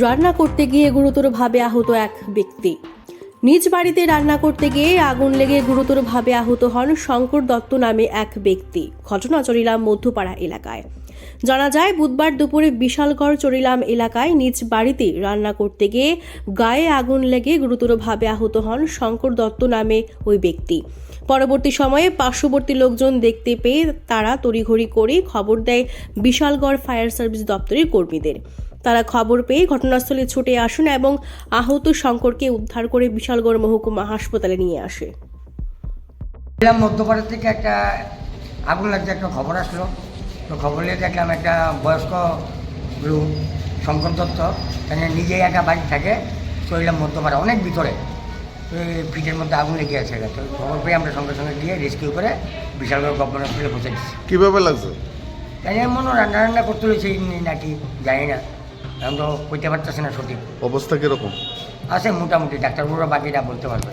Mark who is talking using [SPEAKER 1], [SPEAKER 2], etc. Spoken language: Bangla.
[SPEAKER 1] রান্না করতে গিয়ে গুরুতরভাবে আহত এক ব্যক্তি। নিজ বাড়িতে রান্না করতে গিয়ে আগুন লেগে গুরুতরভাবে আহত হন শঙ্কর দত্ত নামে এক ব্যক্তি। ঘটনা চরিলাম মধ্যপাড়া এলাকায়। জানা যায়, বুধবার দুপুরে বিশালগড় চরিলাম এলাকায় নিজ বাড়িতে রান্না করতে গিয়ে গায়ে আগুন লেগে গুরুতরভাবে আহত হন শঙ্কর দত্ত নামে ওই ব্যক্তি। পরবর্তী সময়ে পার্শ্ববর্তী লোকজন দেখতে পেয়ে তারা তড়িঘড়ি করে খবর দেয় বিশালগড় ফায়ার সার্ভিস দপ্তরের কর্মীদের। তারা খবর পেয়ে ঘটনাস্থলে ছুটে আসেন এবং আহত শঙ্করকে উদ্ধার করে বিশালগড় মহকুমা হাসপাতালে নিয়ে আসে।
[SPEAKER 2] মধ্যপাড়া থেকে একটা আগুন লাগছে একটা খবর আসলো। তো খবর নিয়ে দেখলাম একটা বয়স্ক লোক শঙ্কর দত্ত এখানে নিজেই একা বাড়ি থাকে। তো এলাম মধ্যপাড়া অনেক ভিতরে। তো এই ফিটের মধ্যে আগুন লেগে আছে তো খবর পেয়ে আমরা সঙ্গে সঙ্গে গিয়ে রেস্কিউ করে বিশালগড় গভর্নমেন্ট হসপিটালে পৌঁছে দিচ্ছি
[SPEAKER 3] কীভাবে লাগছে?
[SPEAKER 2] তাই মনে রান্না রান্না করতে হয়েছে নাকি জানি না। তো কইতে পারতেছি না সঠিক।
[SPEAKER 3] অবস্থা কীরকম?
[SPEAKER 2] আছে মোটামুটি ডাক্তারবাবুরা বাকিটা বলতে পারবে।